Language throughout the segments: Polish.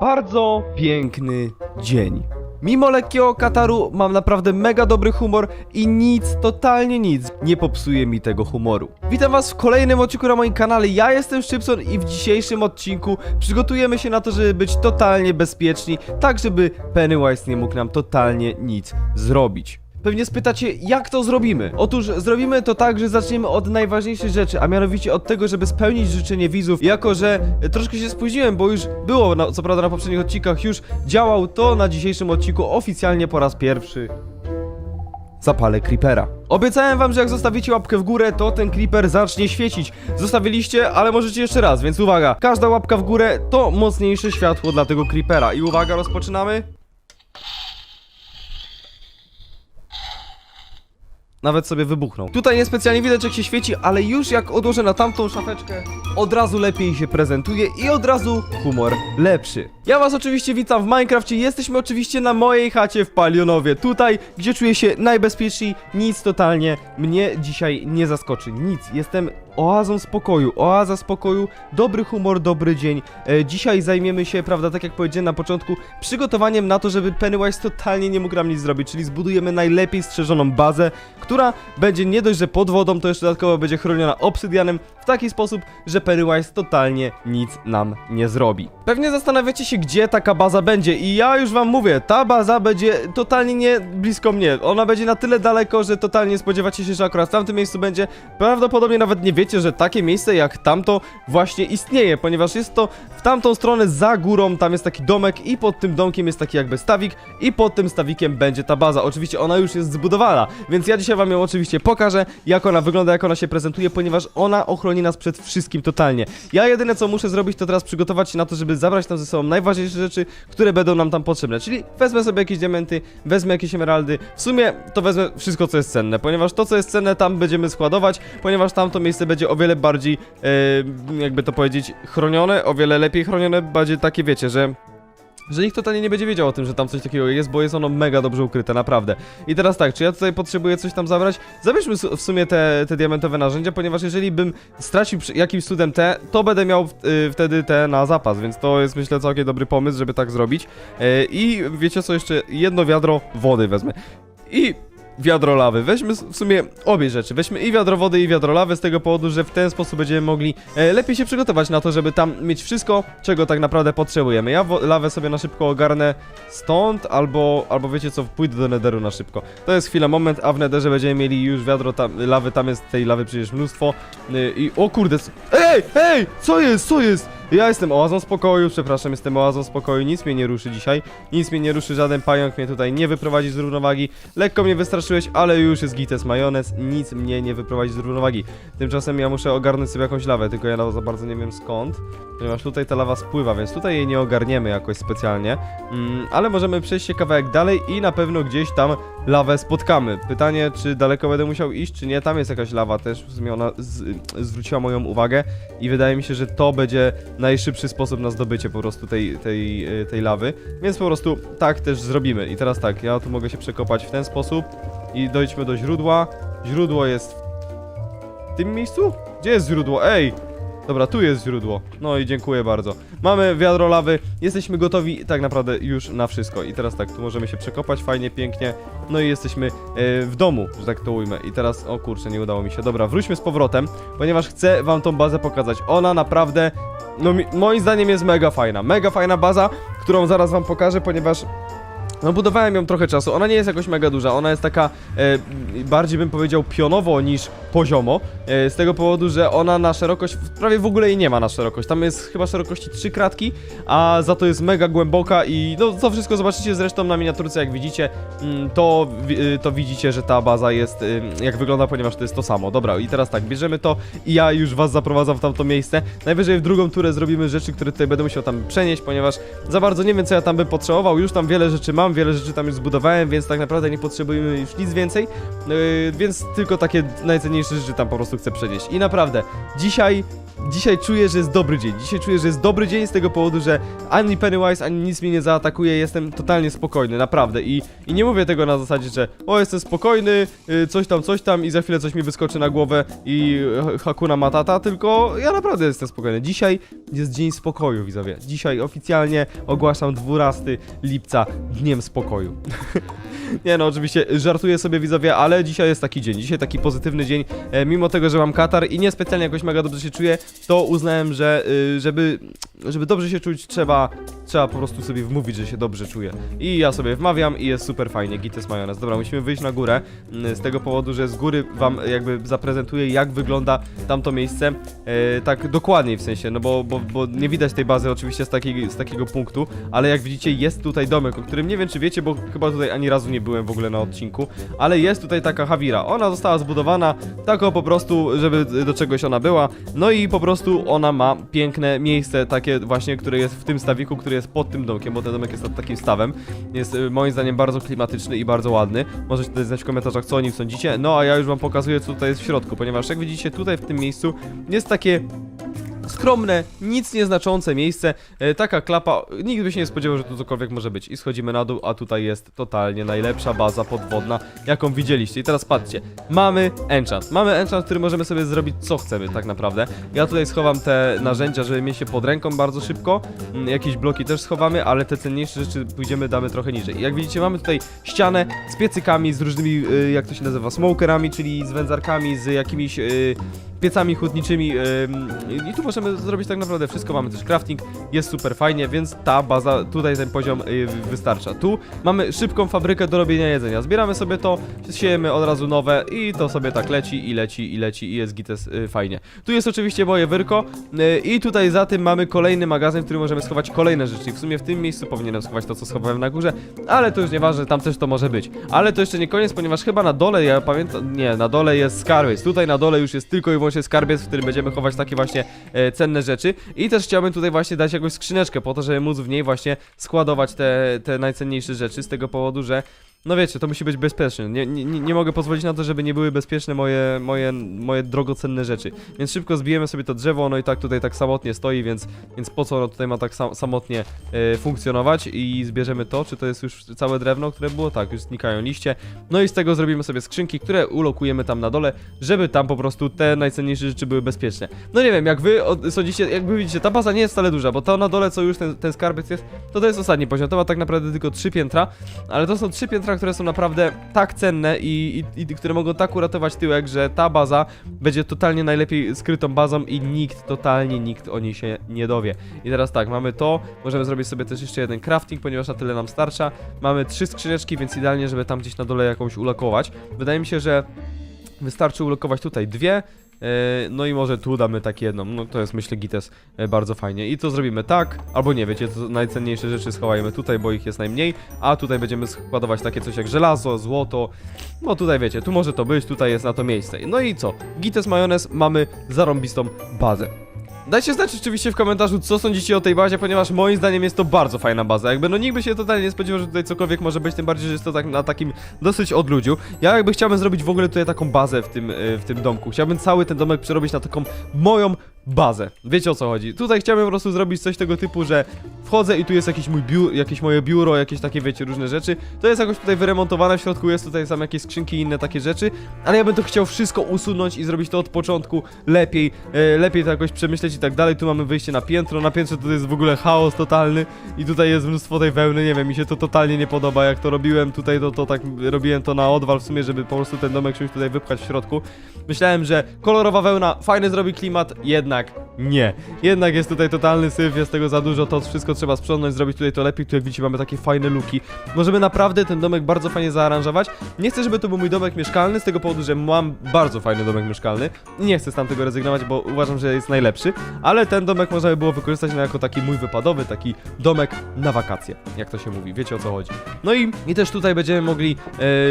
Bardzo piękny dzień. Mimo lekkiego kataru mam naprawdę mega dobry humor i nic, totalnie nic nie popsuje mi tego humoru. Witam was w kolejnym odcinku na moim kanale, ja jestem Szczypson i w dzisiejszym odcinku przygotujemy się na to, żeby być totalnie bezpieczni, tak żeby Pennywise nie mógł nam totalnie nic zrobić. Pewnie spytacie, jak to zrobimy? Otóż zrobimy to tak, że zaczniemy od najważniejszej rzeczy, a mianowicie od tego, żeby spełnić życzenie widzów. Jako, że troszkę się spóźniłem, bo już było, no, co prawda na poprzednich odcinkach już działał, to na dzisiejszym odcinku oficjalnie po raz pierwszy zapalę creepera. Obiecałem wam, że jak zostawicie łapkę w górę, to ten creeper zacznie świecić. Zostawiliście, ale możecie jeszcze raz, więc uwaga. Każda łapka w górę to mocniejsze światło dla tego creepera. I uwaga, rozpoczynamy. Nawet sobie wybuchnął. Tutaj niespecjalnie widać jak się świeci, ale już jak odłożę na tamtą szafeczkę, od razu lepiej się prezentuje i od razu humor lepszy. Ja was oczywiście witam w Minecrafcie, jesteśmy oczywiście na mojej chacie w Palionowie, tutaj gdzie czuję się najbezpieczniej, nic totalnie mnie dzisiaj nie zaskoczy, nic, jestem oazą spokoju, oaza spokoju, dobry humor, dobry dzień. E, dzisiaj zajmiemy się, prawda, tak jak powiedziałem na początku, przygotowaniem na to, żeby Pennywise totalnie nie mógł nam nic zrobić, czyli zbudujemy najlepiej strzeżoną bazę, która będzie nie dość, że pod wodą, to jeszcze dodatkowo będzie chroniona obsydianem w taki sposób, że Pennywise totalnie nic nam nie zrobi. Pewnie zastanawiacie się, gdzie taka baza będzie i ja już wam mówię, ta baza będzie totalnie nie blisko mnie. Ona będzie na tyle daleko, że totalnie nie spodziewacie się, że akurat w tamtym miejscu będzie. Prawdopodobnie nawet nie wiecie, że takie miejsce jak tamto właśnie istnieje, ponieważ jest to w tamtą stronę za górą, tam jest taki domek i pod tym domkiem jest taki jakby stawik i pod tym stawikiem będzie ta baza. Oczywiście ona już jest zbudowana, więc ja dzisiaj wam ją oczywiście pokażę, jak ona wygląda, jak ona się prezentuje, ponieważ ona ochroni nas przed wszystkim totalnie. Ja jedyne co muszę zrobić to teraz przygotować się na to, żeby zabrać tam ze sobą najważniejsze rzeczy, które będą nam tam potrzebne, czyli wezmę sobie jakieś diamenty, wezmę jakieś emeraldy, w sumie to wezmę wszystko co jest cenne, ponieważ to co jest cenne tam będziemy składować, ponieważ tamto miejsce będzie o wiele bardziej, e, jakby to powiedzieć, chronione, o wiele lepiej chronione, będzie takie wiecie, że że nikt totalnie nie będzie wiedział o tym, że tam coś takiego jest, bo jest ono mega dobrze ukryte, naprawdę. I teraz tak, czy ja tutaj potrzebuję coś tam zabrać? Zabierzmy w sumie te, te diamentowe narzędzia, ponieważ jeżeli bym stracił jakimś cudem te, to będę miał y, wtedy te na zapas, więc to jest myślę całkiem dobry pomysł, żeby tak zrobić. Y, I wiecie co, jeszcze jedno wiadro wody wezmę. I wiadro lawy. Weźmy w sumie obie rzeczy. Weźmy i wiadro wody, i wiadro lawy, z tego powodu, że w ten sposób będziemy mogli e, lepiej się przygotować na to, żeby tam mieć wszystko, czego tak naprawdę potrzebujemy. Ja lawę sobie na szybko ogarnę stąd, albo, albo wiecie co, pójdę do nederu na szybko. To jest chwila, moment, a w nederze będziemy mieli już wiadro tam, lawy, tam jest tej lawy przecież mnóstwo. Y, I o kurde, ej, ej, co jest, co jest? Ja jestem oazą spokoju, przepraszam, jestem oazą spokoju, nic mnie nie ruszy dzisiaj, nic mnie nie ruszy, żaden pająk mnie tutaj nie wyprowadzi z równowagi. Lekko mnie wystraszyłeś, ale już jest gites majonez, nic mnie nie wyprowadzi z równowagi. Tymczasem ja muszę ogarnąć sobie jakąś lawę, tylko ja za bardzo nie wiem skąd, ponieważ tutaj ta lawa spływa, więc tutaj jej nie ogarniemy jakoś specjalnie. Mm, ale możemy przejść się kawałek dalej i na pewno gdzieś tam lawę spotkamy. Pytanie, czy daleko będę musiał iść, czy nie, tam jest jakaś lawa też, w zwróciła moją uwagę i wydaje mi się, że to będzie najszybszy sposób na zdobycie po prostu tej, tej, y, tej lawy, więc po prostu tak też zrobimy. I teraz tak, ja tu mogę się przekopać w ten sposób i dojdźmy do źródła. Źródło jest w tym miejscu? Gdzie jest źródło? Ej! Dobra, tu jest źródło. No i dziękuję bardzo. Mamy wiadro lawy, jesteśmy gotowi tak naprawdę już na wszystko. I teraz tak, tu możemy się przekopać fajnie, pięknie. No i jesteśmy e, w domu, że tak to ujmę. I teraz, o kurczę, nie udało mi się. Dobra, wróćmy z powrotem, ponieważ chcę wam tą bazę pokazać. Ona naprawdę, no mi, moim zdaniem jest mega fajna. Mega fajna baza, którą zaraz wam pokażę, ponieważ no budowałem ją trochę czasu, ona nie jest jakoś mega duża, ona jest taka e, bardziej bym powiedział pionowo niż poziomo, e, z tego powodu, że ona na szerokość, prawie w ogóle jej nie ma na szerokość, tam jest chyba szerokości 3 kratki, a za to jest mega głęboka i no to wszystko zobaczycie. Zresztą na miniaturce jak widzicie, mm, to, y, to widzicie, że ta baza jest, y, jak wygląda, ponieważ to jest to samo. Dobra, i teraz tak, bierzemy to i ja już was zaprowadzam w tamto miejsce, najwyżej w drugą turę zrobimy rzeczy, które tutaj będę musiał tam przenieść, ponieważ za bardzo nie wiem co ja tam bym potrzebował, już tam wiele rzeczy mam, wiele rzeczy tam już zbudowałem, więc tak naprawdę nie potrzebujemy już nic więcej, yy, więc tylko takie najcenniejsze rzeczy tam po prostu chcę przenieść. I naprawdę, dzisiaj dzisiaj czuję, że jest dobry dzień. Dzisiaj czuję, że jest dobry dzień z tego powodu, że ani Pennywise, ani nic mnie nie zaatakuje. Jestem totalnie spokojny, naprawdę. I, i nie mówię tego na zasadzie, że o, jestem spokojny, y, coś tam, coś tam i za chwilę coś mi wyskoczy na głowę i y, Hakuna Matata, tylko ja naprawdę jestem spokojny. Dzisiaj jest dzień spokoju, widzowie. Dzisiaj oficjalnie ogłaszam 12 lipca dniem spokoju. Nie no, oczywiście żartuję sobie widzowie, ale dzisiaj jest taki dzień, dzisiaj taki pozytywny dzień, e, mimo tego, że mam katar i niespecjalnie jakoś mega dobrze się czuję, to uznałem, że y, żeby, żeby dobrze się czuć, trzeba, trzeba po prostu sobie wmówić, że się dobrze czuję. I ja sobie wmawiam i jest super fajnie, gites majonez. Dobra, musimy wyjść na górę, mm, z tego powodu, że z góry wam jakby zaprezentuję, jak wygląda tamto miejsce, e, tak dokładniej w sensie, no bo, bo, bo nie widać tej bazy oczywiście z, takiej, z takiego punktu, ale jak widzicie jest tutaj domek, o którym nie wiem czy wiecie, bo chyba tutaj ani razu nie byłem w ogóle na odcinku, ale jest tutaj taka Hawira. Ona została zbudowana tako po prostu, żeby do czegoś ona była. No i po prostu ona ma piękne miejsce takie właśnie, które jest w tym stawiku, który jest pod tym domkiem, bo ten domek jest pod takim stawem. Jest y, moim zdaniem bardzo klimatyczny i bardzo ładny. Możecie tutaj znać w komentarzach, co o nim sądzicie. No a ja już wam pokazuję, co tutaj jest w środku, ponieważ jak widzicie, tutaj w tym miejscu jest takie skromne, nic nieznaczące miejsce, e, taka klapa, nikt by się nie spodziewał, że tu cokolwiek może być. I schodzimy na dół, a tutaj jest totalnie najlepsza baza podwodna, jaką widzieliście. I teraz patrzcie, mamy enchant, mamy enchant, który możemy sobie zrobić co chcemy tak naprawdę, ja tutaj schowam te narzędzia, żeby mieć się pod ręką bardzo szybko, Mm, jakieś bloki też schowamy, ale te cenniejsze rzeczy pójdziemy, damy trochę niżej. I jak widzicie, mamy tutaj ścianę z piecykami, z różnymi, y, jak to się nazywa, smokerami, czyli z wędzarkami, z jakimiś y, piecami chłodniczymi ym, i tu możemy zrobić tak naprawdę wszystko, mamy też crafting, jest super fajnie, więc ta baza, tutaj ten poziom y, wystarcza. Tu mamy szybką fabrykę do robienia jedzenia, zbieramy sobie to, siejemy od razu nowe i to sobie tak leci i leci i leci i jest gites y, fajnie. Tu jest oczywiście moje wyrko y, i tutaj za tym mamy kolejny magazyn, w którym możemy schować kolejne rzeczy i w sumie w tym miejscu powinienem schować to, co schowałem na górze, ale to już nieważne, tam też to może być. Ale to jeszcze nie koniec, ponieważ chyba na dole, ja pamiętam, nie, na dole jest skarbiec, tutaj na dole już jest tylko i wyłącznie skarbiec, w którym będziemy chować takie właśnie e, cenne rzeczy. I też chciałbym tutaj właśnie dać jakąś skrzyneczkę po to, żeby móc w niej właśnie składować te, te najcenniejsze rzeczy z tego powodu, że no wiecie, to musi być bezpieczne. Nie, nie, nie mogę pozwolić na to, żeby nie były bezpieczne moje, moje, moje drogocenne rzeczy. Więc szybko zbijemy sobie to drzewo, ono i tak tutaj tak samotnie stoi, więc, więc po co ono tutaj ma tak sam, samotnie e, funkcjonować i zbierzemy to, czy to jest już całe drewno, które było? Tak, już znikają liście. No i z tego zrobimy sobie skrzynki, które ulokujemy tam na dole, żeby tam po prostu te najcenniejsze rzeczy były bezpieczne. No nie wiem, jak wy sądzicie, jak wy widzicie, ta baza nie jest wcale duża, bo to na dole, co już ten, ten skarbiec jest, to to jest ostatni poziom, to ma tak naprawdę tylko trzy piętra, ale to są trzy piętra, które są naprawdę tak cenne i, i, i które mogą tak uratować tyłek, że ta baza będzie totalnie najlepiej skrytą bazą i nikt, totalnie nikt o niej się nie dowie. I teraz tak, mamy to, możemy zrobić sobie też jeszcze jeden crafting, ponieważ na tyle nam starcza. Mamy trzy skrzyneczki, więc idealnie, żeby tam gdzieś na dole jakąś ulokować. Wydaje mi się, że wystarczy ulokować tutaj dwie, no i może tu damy tak jedną, no to jest myślę gites e, bardzo fajnie. I to zrobimy? Tak, albo nie, wiecie, to najcenniejsze rzeczy schowajmy tutaj, bo ich jest najmniej, a tutaj będziemy składować takie coś jak żelazo, złoto, no tutaj wiecie, tu może to być, tutaj jest na to miejsce. No i co, gites majonez, mamy zarąbistą bazę. Dajcie znać oczywiście w komentarzu, co sądzicie o tej bazie, ponieważ moim zdaniem jest to bardzo fajna baza. Jakby no nikt by się totalnie nie spodziewał, że tutaj cokolwiek może być, tym bardziej, że jest to tak na takim dosyć odludziu. Ja jakby chciałbym zrobić w ogóle tutaj taką bazę w tym, y, w tym domku. Chciałbym cały ten domek przerobić na taką moją bazę. Wiecie o co chodzi. Tutaj chciałbym po prostu zrobić coś tego typu, że wchodzę i tu jest jakiś mój biu jakieś moje biuro, jakieś takie wiecie, różne rzeczy. To jest jakoś tutaj wyremontowane, w środku jest tutaj sam jakieś skrzynki i inne takie rzeczy, ale ja bym to chciał wszystko usunąć i zrobić to od początku lepiej, e, lepiej to jakoś przemyśleć i tak dalej. Tu mamy wyjście na piętro, na piętrze to jest w ogóle chaos totalny i tutaj jest mnóstwo tej wełny, nie wiem, mi się to totalnie nie podoba, jak to robiłem tutaj, to, to tak robiłem to na odwal w sumie, żeby po prostu ten domek czymś tutaj wypchać w środku. Myślałem, że kolorowa wełna fajny zrobi klimat, jednak nie. Jednak jest tutaj totalny syf, jest tego za dużo, to wszystko trzeba sprzątnąć, zrobić tutaj to lepiej. Tu jak widzicie mamy takie fajne luki. Możemy naprawdę ten domek bardzo fajnie zaaranżować. Nie chcę, żeby to był mój domek mieszkalny, z tego powodu, że mam bardzo fajny domek mieszkalny. Nie chcę z tamtego rezygnować, bo uważam, że jest najlepszy. Ale ten domek można by było wykorzystać jako taki mój wypadowy, taki domek na wakacje, jak to się mówi, wiecie o co chodzi. No i, i też tutaj będziemy mogli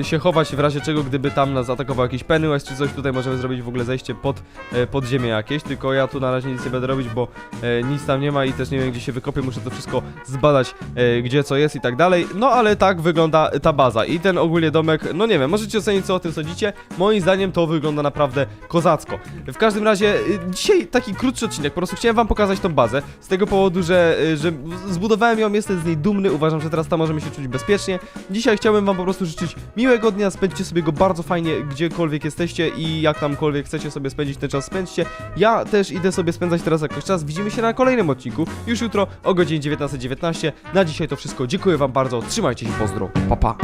e, się chować w razie czego, gdyby tam nas atakował jakiś Pennywise czy coś, tutaj możemy zrobić w ogóle zejście pod, e, pod ziemię jakieś, tylko ja tu na razie nic nie będę robić, bo e, nic tam nie ma i też nie wiem gdzie się wykopię, muszę to wszystko zbadać, e, gdzie co jest i tak dalej. No ale tak wygląda ta baza i ten ogólnie domek, no nie wiem, możecie ocenić co o tym sądzicie. Moim zdaniem to wygląda naprawdę kozacko. W każdym razie e, dzisiaj taki krótszy odcinek, po prostu chciałem wam pokazać tą bazę z tego powodu, że, e, że zbudowałem ją, jestem z niej dumny, uważam, że teraz tam możemy się czuć bezpiecznie. Dzisiaj chciałbym wam po prostu życzyć miłego dnia, spędźcie sobie go bardzo fajnie, gdziekolwiek jesteście i jak tamkolwiek chcecie sobie spędzić ten czas, spędźcie. Ja też idę sobie spędzać teraz jakoś czas. Widzimy się na kolejnym odcinku, już jutro o godzinie 19.19. Na dzisiaj to wszystko. Dziękuję wam bardzo, trzymajcie się, pozdro, pa pa.